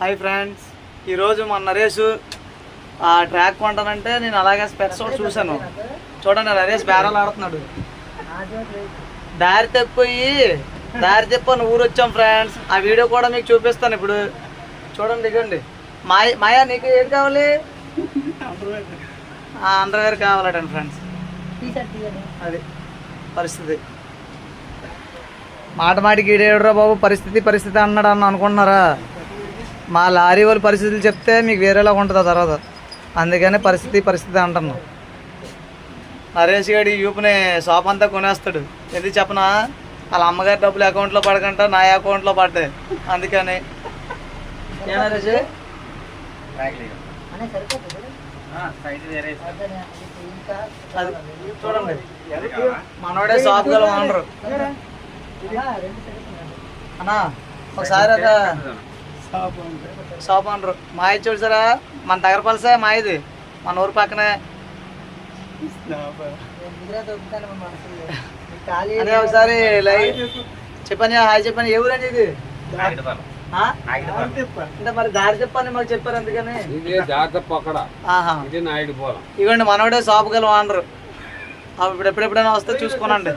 Hi friends ఈరోజు మా నరేష్ ఆ ట్రాక్ కొంటానంటే నేను అలాగే స్పెట్స్ చూశాను. చూడండి నరేష్ బేరాలు ఆడుతున్నాడు. దారి తప్పిపోయి దారి తప్పని ఊరు వచ్చాం ఫ్రెండ్స్ ఆ వీడియో కూడా మీకు చూపిస్తాను ఇప్పుడు. చూడండి ఇగోండి మాయ మాయా నీకు ఏం కావాలి? అండర్వేర్ కావాలటండి ఫ్రెండ్స్ అది పరిస్థితి. మాట మాటికి ఈడేడురా బాబు పరిస్థితి పరిస్థితి అన్నాడు అన్న అనుకుంటున్నారా? మా లారీ వాళ్ళ పరిస్థితులు చెప్తే మీకు వేరేలా ఉంటుంది ఆ తర్వాత. అందుకనే పరిస్థితి పరిస్థితి అంటున్నాం. నరేష్ గారి యూపుని షాప్ అంతా కొనేస్తాడు. ఎందుకు చెప్పనా? వాళ్ళ అమ్మగారి డబ్బులు అకౌంట్లో పడకంట నా అకౌంట్లో పడ్డాయి. అందుకని. నరేష్? అది చూడండి. మనోడే షాప్ గల అన్నా ఒకసారి ఒక షాప్ ఓనరు మాయ చూసారా మన దగ్గర పలసే మాయది. మన ఊరు పక్కనే. అదే ఒకసారి చెప్పని హాయ్ చెప్పని ఏ ఊరండి ఇది? ఆ? అంటే మరి దారి చెప్పని మాకు చెప్పారు అందుకని. ఇది జాగ్రత్త పక్కడ ఆహా. ఇది నాయుడు పోలం ఇవ్వండి మనోడే షాప్ గల ఓనరు ఇప్పుడు ఎప్పుడెప్పుడైనా వస్తే చూసుకోనండి.